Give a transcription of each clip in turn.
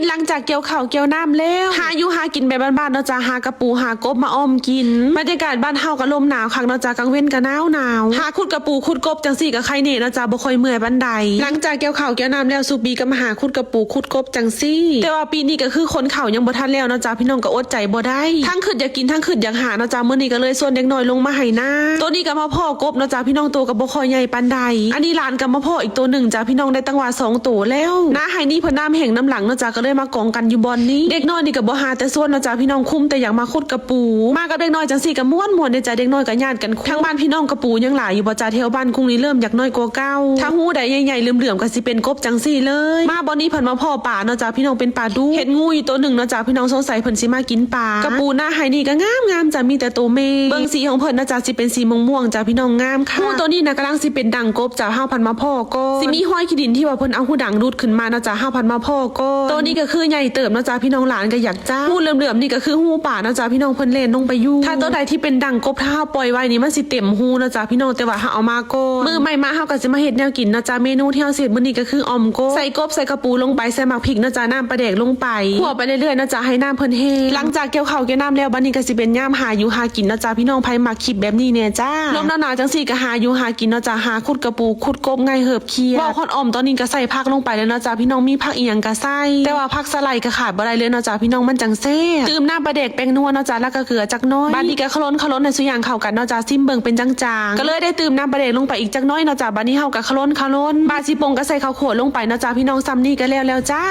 นหลังจากเกี่ยวข้าวเกี่ยวน้ำแล้วหาอยู่หากินแบบบ้านๆเนาะจ้าหากระปูหากบมาอ้อมกินบรรยากาศบ้านเฮาก็ลมหนาวคักเนาะจ้ากลางเว้นก็หนาวหนาวหาขุดกระปูขุดกบจังสี่ก็ใครเน่เนาะจ้าบ่ค่อยเมื่อยบันไดหลังจากเกี่ยวข้าวเกี่ยวน้ำแล้วสุปีก็มาหาขุดกระปูขุดกบจังซี่ แต่ว่าปีนี้ก็คือคนเขายังบ่ทันแล้วเนาะจ้าพี่น้องก็อดใจบ่ได้ ทั้งขึ้นอยากกินทั้งขึ้นอยากหาเนาะจ้าเมื้อนี้ก็เลยส่วนเด็กน้อยลงมาให้หน้าตัวนี้ก็มาพ่อกบเนาะจ้าพี่น้องตัวก็บ่ค่อยใหญ่ปานใดอันนี้หลานก็มาพ่ออีกตัวหนึ่งจ้าพี่น้องได้ตั้งว่าสองตัวแล้วน้าให้นี่เพิ่นน้ำแห่งน้ำหลังเนาะจ้าก็เลยมากองกันอยู่บอนนี้เด็กน้อยนี่ก็บ่หาแต่ส่วนเนะจ้าพี่น้องคุ้มแต่อยากมาขุดกระปู มากับเด็กน้อยจังสี่ก็ม่วนม่วนเด้อจ้าเด็กน้อยก็ญาติกันทั้งบ้านพี่น้องกระปูยังหลายอยู่บ่จ้าแถวบ้านกรุงนี้เริ่มอยากน้อยกว่าเก่าถ้าหูใดใหญ่ๆเหลื่อมๆก็สิเป็นกบจังสี่เลย มาบอนนี้เพิ่นมาพ่อป่าเนะจ้าพี่น้องเป็นป่าดูเห็นงูอยู่ตัวหนึ่งเนะจ้าพี่น้องสงสัยเพิ่นสิมากินปลากระปูหน้าไห้นี่ก็งามงามจ้ามีแต่ตัวเมเบิ่งสีของเพิ่นเนะจ้าสิเป็นสีม่วงๆจ้าพี่น้องงามค่ะงูตัวนี้นะกำลังสิเป็นดังกบจ้าห้าพันมาพ่อก็สิมีห้อยขี้ดินที่ว่าเพิ่นเอาหูดังดูดขึ้นมานะจ้าห้าพันมาพ่อก็ตัวนี้ก็คือใหญ่เติบเนาะจ้าพี่น้องหลานก็อยากจ้าหูเหลื่อมๆนี่ก็คือหูป่าเนาะจ้าพี่น้องเพิ่นเล่นลงไปอยู่ถ้าตัวใดที่เป็นดังกบถ้าเฮาปล่อยไว้นี่มันสิเต็มหูเนาะจ้าพี่น้องแต่ว่าเฮาเอามาก็มือใหม่มาเฮาก็จะมาเฮ็ดแนวกินเนาะจ้าเมนูที่เฮาสิเฮ็ดมื้อนี้ก็คือออมกบใส่กบใส่กระปูลงไปใส่หมักพริกเนาะจ้าน้ำปลาแดกลงไปคั่วไปเรื่อยๆเนาะจ้าให้น้ำเพิ่นแห้งหลังจากเกี่ยวข้าวเกี่ยวน้ำแล้วบัดนี้ก็สิเป็นย่ามหาอยู่หากินเนาะจ้าพี่น้องไผมักคลิปแบบนี้แน่จ้าลมหนาวๆจังซี่ก็หาอยู่หากินเนาะจ้าหาขุดกระปูขุดกบง่ายเหิบเคียบ่คนออมตอนนี้ก็ใส่ผักลงไปแล้วเนาะจ้าพี่น้องมีผักอีหยังก็ใส่แต่ว่าผักสไลด์ก็ขาดบ่ได้เลยเนาะจ้าพี่น้องมันจังแซ่บตื่มน้ำปลาแดกแป้งนัวเนาะจ้าแล้วก็เกลือจักหน้อยบัดนี้ก็คล้นคล้นในสุอย่างเข้ากันเนาะจ้าซิมเบิ่งเป็นจางๆก็เลยได้ตื่มน้ำปลาแดกลงไปอีกจักหน้อยเนาะจ้าบัดนี้เฮาก็คล้นคล้นบาสิปงก็ใส่ข้าวโพดลงไปเนาะจ้าพี่น้องซ้ำนี่ก็แล้วแล้วจ้า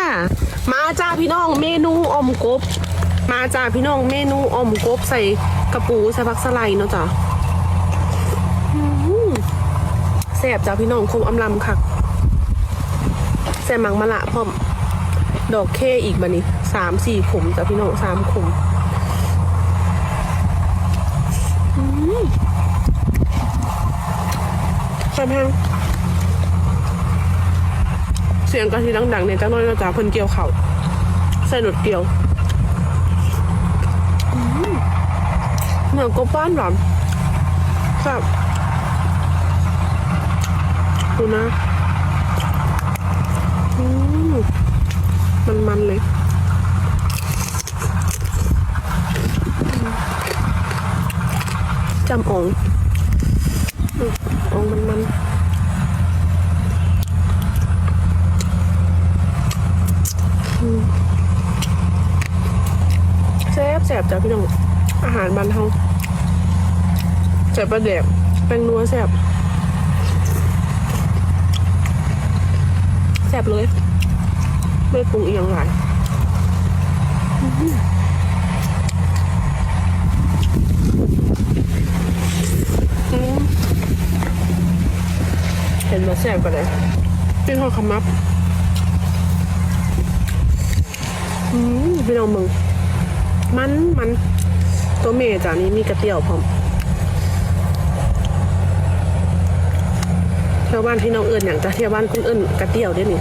มาจ้าพี่น้องเมนูออมกบ มาจ้าพี่น้องเมนูออมกบใส่กระปูใส่ผักสไลด์เนาะจ้าอืมแซ่บจ้าพี่น้องคมอำลำคักแซ่บมังมะละพร้อม ดอกเคอีกบันนี้สามสี่ขุมจ้าพี่น้องสามขุมอืมแซ่บแห้งเสียงกะทิดังๆเนี่ยจ้าน้อยจ้าเพิ่นเกี่ยวเขาวใส่หนวดเกี่ยวเหนือกบบ้านหรอครับดูนะอืม มันมันๆเลยจำองอืมองมันมันแซ่บแซ่บจ้ะพี่น้อง อาหารบ้านเฮาใส่บปลาแดกแป้งนัวแซ่บแซ่บเลย ไม่ปรุงอีกอย่างไรอื้อหืออืมเห็นมาแซ่บกันเลยพี่ทอดขมับอืมพี่น้องมึง มันมันตัวเมย์จานนี้มีกระเตี้ยวพร้อมเที่ยวบ้านพี่น้องเอิญอย่างจะเที่ยวบ้านคุณเอิญกระเตี้ยวได้นี่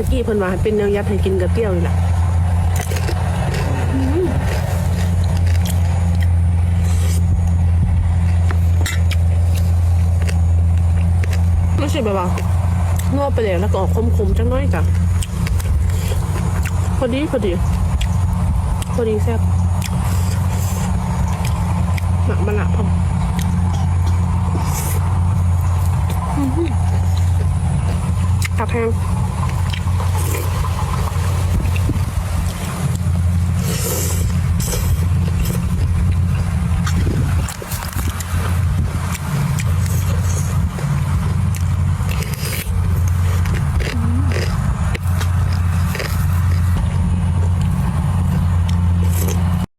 ะกี้เพิ่นว่าให้เป็นแนวยัดให้กินกระเตี้ยวนี่แหละอืมไม่ใช่แบบว่านวดไปแล้วแล้วก็ออกคมๆจังน้อยจ้ะพอดีพอดีพอดีแซ่บหมักมะละพอมอื้อหือผักแห้ง